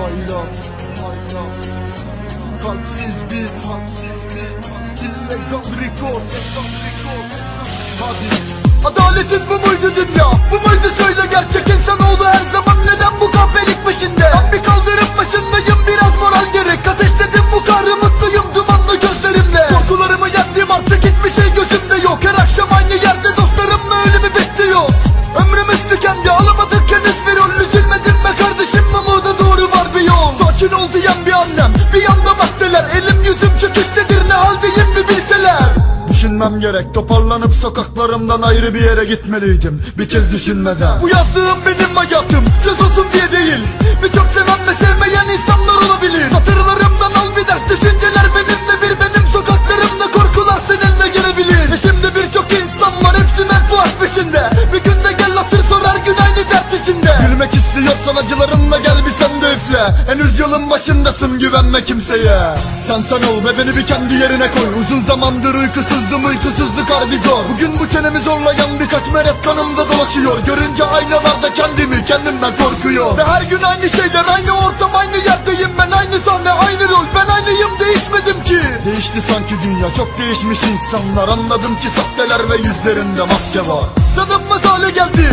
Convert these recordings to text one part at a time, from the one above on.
Haylaz, Kalpsiz bir, record, record Hadi. Adaletin bu muydu Düşünmem gerek. Toparlanıp sokaklarımdan ayrı bir yere gitmeliydim. Bir kez düşünmeden. Bu yazdığım benim hayatım. Söz olsun diye değil. Birçok seven ve sevmeyen insanlar olabilir. Satırlarımdan al bir ders. Düşünceler benimle bir. Benim Sokaklarımda korkular seninle gelebilir. Ve şimdi birçok insan var. Hepsi menfaat peşinde. Bir günde gel hatır sorar. Gün aynı dert içinde. Gülmek istiyorsan bir üfle Henüz yolun başındasın güvenme kimseye. Sen sen ol ve beni bir kendi yerine koy. Uzun zamandır uykusuzdum uykusuzluk harbi zor. Bugün bu çenemi zorlayan birkaç meret kanımda dolaşıyor. Görünce aynalarda kendimi kendimden korkuyor. Ve her gün aynı şeyler aynı ortam aynı yerdeyim Ben. Aynı sahne aynı rol. Ben aynıyım değişmedim ki. Değişti sanki dünya. Çok değişmiş insanlar. Anladım ki sahteler ve yüzlerinde maske var. Tanınmaz hale geldi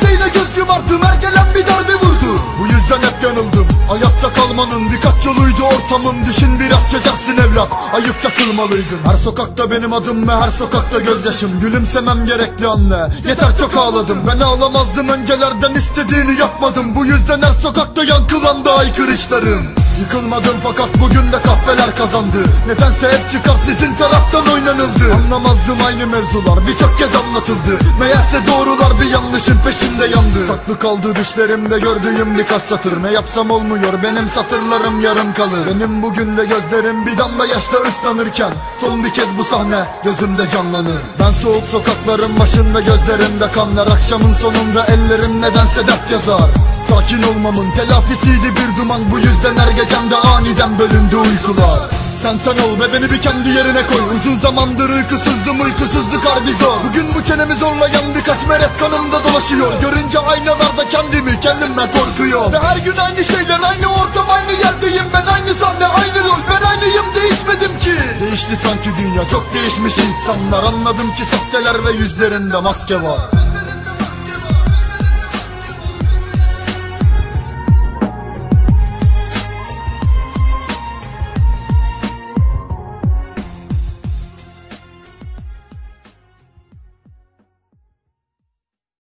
şeyle göz yumardım Her gelen bir darbe vurdu. Bu yüzden hep yanıldım. Ayakta kalmanın birkaç yoluydu ortamım Düşün biraz çözersin evlat Ayıkta kılmalıydın. Her sokakta benim adım ve her sokakta gözyaşım. Gülümsemem gerekli anne. Yeter çok ağladım. Ben ağlamazdım öncelerden istediğini yapmadım. Bu yüzden her sokakta yankılandı aykırışlarım Yıkılmadım fakat bugün de kahveler kazandı. Nedense hep çıkar sizin taraftan oynanıldı. Anlamazdım aynı mevzular birçok kez anlatıldı. Meğerse doğrular bir yanlışın peşinde yandı. Saklı kaldı düşlerimde gördüğüm birkaç satır. Ne yapsam olmuyor benim satırlarım yarım kalır. Benim bugün de gözlerim bir damla yaşla ıslanırken Son bir kez bu sahne gözümde canlanır. Ben soğuk sokakların başında gözlerimde kanlar. Akşamın sonunda ellerim nedense dert yazar Sakin olmamın telafisiydi bir duman. Bu yüzden her gecemde aniden bölündü uykular. Sen sen ol ve beni bir kendi yerine koy. Uzun zamandır uykusuzdum uykusuzluk harbi zor. Bugün bu çenemi zorlayan birkaç meret kanımda dolaşıyor. Görünce aynalarda kendimi kendimden korkuyor Ve her gün aynı şeyler aynı ortam aynı yerdeyim. Ben aynı sahne aynı rol ben aynıyım. Değişmedim ki. Değişti sanki dünya çok değişmiş insanlar. Anladım ki sahteler ve yüzlerinde maske var